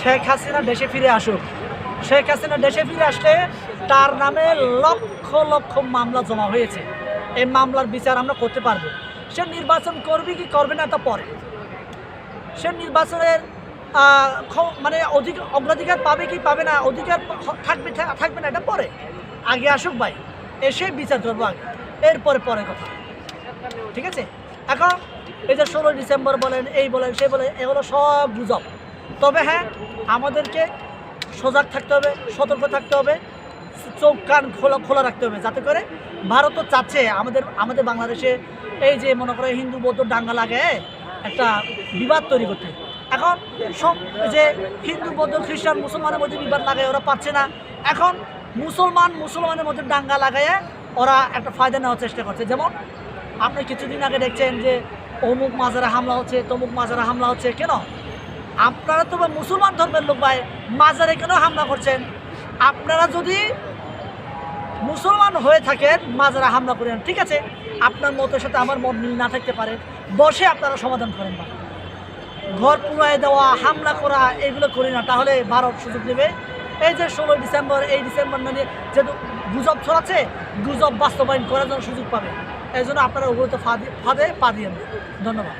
শেখ হাসিনা দেশে ফিরে আসুক। শেখ হাসিনা দেশে ফিরে আসলে তার নামে লক্ষ লক্ষ মামলা জমা হয়েছে। এই মামলার বিচার আমরা করতে পারব। সে নির্বাচন করবে কি করবে না তা পরে। সে নির্বাচনের মানে অধিক, অগ্রাধিকার পাবে কি পাবে না, অধিকার থাকবে থাকবে না এটা পরে। আগে আসুক ভাই, এসে বিচার করব আগে। এরপরে পরে কথা। ঠিক আছে? এখন এই যে ষোলোই ডিসেম্বর বলেন, এই বলেন সেই বলেন, এগুলো সব গুজব। তবে হ্যাঁ আমাদেরকে সজাগ থাকতে হবে, সতর্ক থাকতে হবে, চোখ কান খোলা খোলা রাখতে হবে, যাতে করে ভারতও চাচ্ছে আমাদের আমাদের বাংলাদেশে এই যে মনে করে হিন্দু, বৌদ্ধ দাঙ্গা লাগে, একটা বিবাদ তৈরি করতে। এখন সব যে হিন্দু, বৌদ্ধ, খ্রিস্টান, মুসলমানের মধ্যে বিবাদ লাগায়, ওরা পাচ্ছে না। এখন মুসলমান, মুসলমানের মধ্যে দাঙ্গা লাগায়, ওরা একটা ফায়দা নেওয়ার চেষ্টা করছে। যেমন আপনি কিছুদিন আগে দেখছেন যে অমুক মাজারে হামলা হচ্ছে, তমুক মাজারে হামলা হচ্ছে, কেন? আপনারা তো বা মুসলমান ধর্মের লোক ভাই, মাজারে কেন হামলা করছেন? আপনারা যদি মুসলমান হয়ে থাকেন, মাজারা হামলা করেন ঠিক আছে? আপনার মতের সাথে আমার মত মিল না থাকতে পারে। বসে আপনারা সমাধান করেন না ঘর পুরায় দেওয়া, হামলা করা, এগুলো করি না। তাহলে ভারত সুযোগ নেবে। এই যে ষোলো ডিসেম্বর, এই ডিসেম্বর মানে যেহেতু গুজব ছড়াচ্ছে, গুজব বাস্তবায়ন করার জন্য সুযোগ পাবে। এই জন্য আপনারা ওগুলোতে ফাঁদে ফাঁদে পা দিয়ে। ধন্যবাদ।